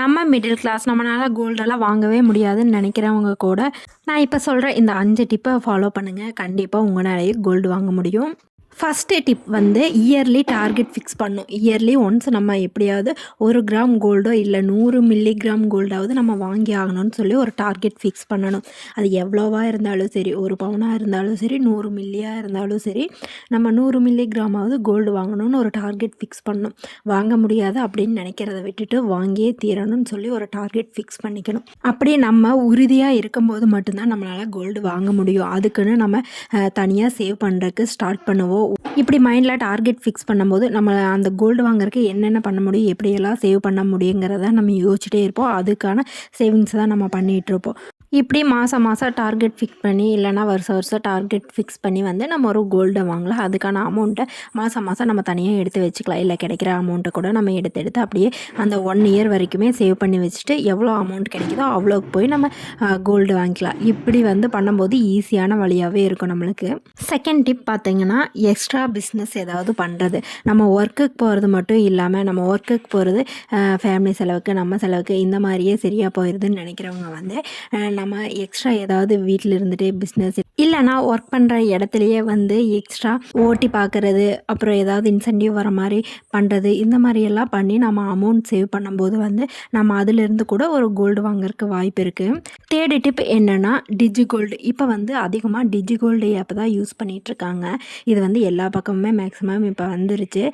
நம்ம middle class நம்மளால் கோல்டெல்லாம் வாங்கவே முடியாதுன்னு நினைக்கிறவங்க கூட நான் இப்போ சொல்கிற இந்த அஞ்சு டிப்பை ஃபாலோ பண்ணுங்கள் கண்டிப்பாக உங்களாலேயே கோல்டு வாங்க முடியும். ஃபஸ்ட்டு டிப் வந்து இயர்லி டார்கெட் ஃபிக்ஸ் பண்ணும். இயர்லி ஒன்ஸ் நம்ம எப்படியாவது ஒரு கிராம் கோல்டோ இல்லை நூறு மில்லிகிராம் கோல்டாவது நம்ம வாங்கி ஆகணும்னு சொல்லி ஒரு டார்கெட் ஃபிக்ஸ் பண்ணணும். அது எவ்வளோவா இருந்தாலும் சரி ஒரு பவுனாக இருந்தாலும் சரி நூறு மில்லியாக இருந்தாலும் சரி நம்ம நூறு மில்லிகிராமாவது கோல்டு வாங்கணும்னு ஒரு டார்கெட் ஃபிக்ஸ் பண்ணணும் வாங்க முடியாது அப்படின்னு நினைக்கிறத விட்டுட்டு வாங்கியே தீரணும்னு சொல்லி ஒரு டார்கெட் ஃபிக்ஸ் பண்ணிக்கணும். அப்படி நம்ம உறுதியாக இருக்கும்போது மட்டும்தான் நம்மளால் கோல்டு வாங்க முடியும். அதுக்குன்னு நம்ம தனியாக சேவ் பண்ணுறதுக்கு ஸ்டார்ட் பண்ணுவோம். இப்படி மைண்டில் டார்கெட் ஃபிக்ஸ் பண்ணும்போது நம்ம அந்த கோல்டு வாங்குறதுக்கு என்னென்ன பண்ண முடியும் எப்படியெல்லாம் சேவ் பண்ண முடியுங்கிறத நம்ம யோசிச்சுட்டே இருப்போம். அதுக்கான சேவிங்ஸ் தான் நம்ம பண்ணிகிட்ருப்போம் இப்படி மாதம் மாதம் டார்கெட் ஃபிக்ஸ் பண்ணி இல்லைனா வருஷம் வருஷம் டார்கெட் ஃபிக்ஸ் பண்ணி வந்து நம்ம ஒரு கோல்டை வாங்கலாம். அதுக்கான அமௌண்ட்டை மாதம் மாதம் நம்ம தனியாக எடுத்து வச்சுக்கலாம். இல்லை கிடைக்கிற அமௌண்ட்டை கூட நம்ம எடுத்து எடுத்து அப்படியே அந்த ஒன் இயர் வரைக்குமே சேவ் பண்ணி வச்சுட்டு எவ்வளோ அமௌண்ட் கிடைக்குதோ அவ்வளோக்கு போய் நம்ம கோல்டு வாங்கிக்கலாம். இப்படி வந்து பண்ணும்போது ஈஸியான வழியாகவே இருக்கும் நம்மளுக்கு. செகண்ட் டிப் பார்த்திங்கன்னா எக்ஸ்ட்ரா பிஸ்னஸ் ஏதாவது பண்ணுறது நம்ம ஒர்க்குக்கு போகிறது மட்டும் இல்லாமல் நம்ம ஒர்க்குக்கு போகிறது ஃபேமிலி செலவுக்கு நம்ம செலவுக்கு இந்த மாதிரியே சரியாக போயிடுதுன்னு நினைக்கிறவங்க வந்து நம்ம எக்ஸ்ட்ரா ஏதாவது வீட்டில் இருந்துகிட்டே பிஸ்னஸ் இல்லைனா ஒர்க் பண்ணுற இடத்துலையே வந்து எக்ஸ்ட்ரா ஓட்டி பார்க்குறது அப்புறம் ஏதாவது இன்சென்டிவ் வர மாதிரி பண்ணுறது இந்த மாதிரியெல்லாம் பண்ணி நம்ம அமௌண்ட் சேவ் பண்ணும்போது வந்து நம்ம அதிலிருந்து கூட ஒரு கோல்டு வாங்குறதுக்கு வாய்ப்பு இருக்குது தேர்டு டிப் என்னென்னா டிஜி கோல்டு இப்போ வந்து அதிகமாக டிஜி கோல்டு ஆப் தான் யூஸ் பண்ணிகிட்ருக்காங்க இது வந்து எல்லா பக்கமுமே மேக்ஸிமம் இப்போ வந்துருச்சு.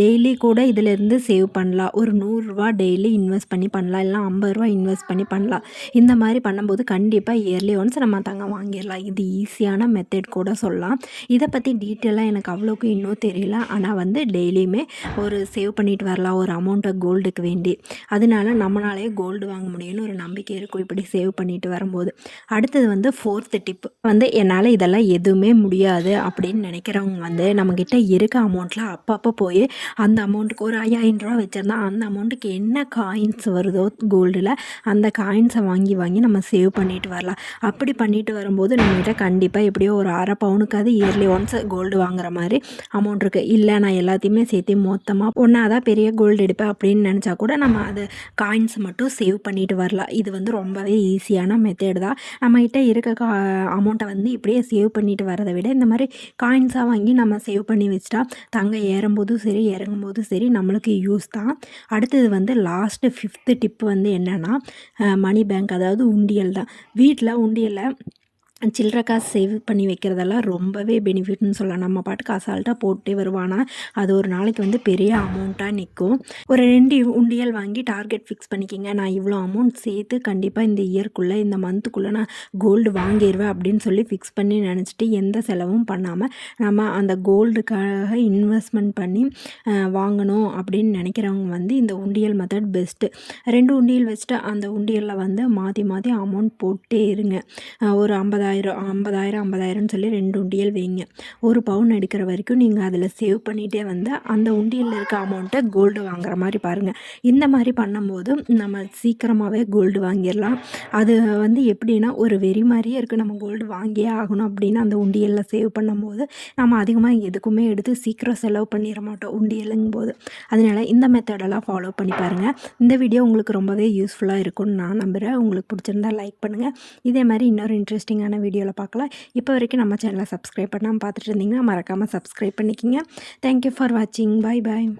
டெய்லி கூட இதிலேருந்து சேவ் பண்ணலாம். ஒரு நூறுரூவா டெய்லி இன்வெஸ்ட் பண்ணி பண்ணலாம். இல்லை ஐம்பது ரூபா இன்வெஸ்ட் பண்ணி பண்ணலாம். இந்த மாதிரி பண்ணும்போது கண்டிப்பாக இயர்லி ஒன்ஸ் நம்ம தங்க வாங்கிடலாம். இது ஈஸியான மெத்தட் கூட சொல்லலாம். இதை பற்றி டீட்டெயிலாக எனக்கு அவ்வளோக்கு இன்னும் தெரியல. ஆனால் வந்து டெய்லியுமே ஒரு சேவ் பண்ணிட்டு வரலாம். ஒரு அமௌண்ட்டை கோல்டுக்கு வேண்டி. அதனால நம்மளாலே கோல்டு வாங்க முடியும்னு ஒரு நம்பிக்கை இருக்கும் இப்படி சேவ் பண்ணிட்டு வரும்போது. அடுத்தது வந்து ஃபோர்த்து டிப் வந்து என்னால் இதெல்லாம் எதுவுமே முடியாது அப்படின்னு நினைக்கிறவங்க வந்து நம்மக்கிட்ட இருக்க அமௌண்ட்டில் அப்பப்போ போய் அந்த அமௌண்ட்டுக்கு ஒரு ஐயாயிரம் ரூபா வச்சுருந்தா அந்த அமௌண்ட்டுக்கு என்ன காயின்ஸ் வருதோ கோல்டில் அந்த காயின்ஸை வாங்கி வாங்கி நம்ம சேவ் பண்ணிட்டு வரலாம். அப்படி பண்ணிட்டு வரும்போது நம்ம நம்மகிட்ட கண்டிப்பாக எப்படியோ ஒரு அரை பவுனுக்காவது இயர்லி ஒன்ஸ் கோல்டு வாங்குற மாதிரி அமௌண்ட் இருக்குது இல்லை நான் எல்லாத்தையுமே சேர்த்து மொத்தமாக ஒன்றா தான் பெரிய கோல்டு எடுப்பேன் அப்படின்னு நினச்சா கூட நம்ம அது காயின்ஸ் மட்டும் சேவ் பண்ணிட்டு வரலாம். இது வந்து ரொம்பவே ஈஸியான மெத்தேடு தான். நம்மகிட்ட இருக்க கா அமௌண்ட்டை வந்து இப்படியே சேவ் பண்ணிட்டு வரதை விட இந்த மாதிரி காயின்ஸாக வாங்கி நம்ம சேவ் பண்ணி வச்சுட்டா தங்க ஏறும்போதும் சரி இறங்கும்போதும் சரி நம்மளுக்கு யூஸ் தான். அடுத்தது வந்து லாஸ்ட்டு ஃபிஃப்த்து டிப்பு வந்து என்னென்னா மணி பேங்க் அதாவது உண்டியல் தான். வீட்டில் உண்டியலில் சில்லற காசு சேவ் பண்ணி வைக்கிறதெல்லாம் ரொம்பவே பெனிஃபிட்னு சொல்லலாம். நம்ம பாட்டுக்கு அசால்ட்டாக போட்டே வருவானா? அது ஒரு நாளைக்கு வந்து பெரிய அமௌண்ட்டாக நிற்கும் ஒரு ரெண்டு உண்டியல் வாங்கி டார்கெட் ஃபிக்ஸ் பண்ணிக்கிங்க. நான் இவ்வளோ அமௌண்ட் சேர்த்து கண்டிப்பாக இந்த இயர்க்குள்ளே இந்த மந்த்துக்குள்ளே நான் கோல்டு வாங்கிடுவேன் அப்படின்னு சொல்லி ஃபிக்ஸ் பண்ணி நினச்சிட்டு எந்த செலவும் பண்ணாமல் நம்ம அந்த கோல்டுக்காக இன்வெஸ்ட்மெண்ட் பண்ணி வாங்கணும் அப்படின்னு நினைக்கிறவங்க வந்து இந்த உண்டியல் மெத்தட் பெஸ்ட்டு ரெண்டு உண்டியல் வச்சுட்டு அந்த உண்டியலில் வந்து மாற்றி மாற்றி அமௌண்ட் போட்டே இருங்க. ஒரு ஐம்பதாயிரம் ஐம்பதாயிரம் ஐம்பதாயிரம் ஐம்பதாயிரம்னு சொல்லி ரெண்டு உண்டியல் வைங்க. ஒரு பவுன் எடுக்கிற வரைக்கும் நீங்கள் அதில் சேவ் பண்ணிகிட்டே வந்து அந்த உண்டியலில் இருக்க அமௌண்ட்டை கோல்டு வாங்குற மாதிரி பாருங்கள் இந்த மாதிரி பண்ணும்போது நம்ம சீக்கிரமாகவே கோல்டு வாங்கிடலாம். அது வந்து எப்படின்னா ஒரு வெறி மாதிரியே இருக்குது நம்ம கோல்டு வாங்கியே ஆகணும் அப்படின்னு அந்த உண்டியலில் சேவ் பண்ணும்போது நம்ம அதிகமாக எதுக்குமே எடுத்து சீக்கிரம் செலவு பண்ணிட மாட்டோம் உண்டியலுங்கும் போது அதனால் இந்த மெத்தடெல்லாம் ஃபாலோ பண்ணி பாருங்கள் இந்த வீடியோ உங்களுக்கு ரொம்பவே யூஸ்ஃபுல்லாக இருக்கும்னு நான் நம்புகிறேன் உங்களுக்கு பிடிச்சிருந்தா லைக் பண்ணுங்கள் இதே மாதிரி இன்னொரு இன்ட்ரெஸ்டிங்கான வீடியோவில் பார்க்கலாம் இப்போ வரைக்கும் நம்ம சேனலை சப்ஸ்கிரைப் பண்ணாமல் பார்த்துட்டு இருந்தீங்கன்னா மறக்காமல் சப்ஸ்கிரைப் பண்ணிக்கிங்க. தேங்க்யூ ஃபார் வாட்சிங் பாய் பாய்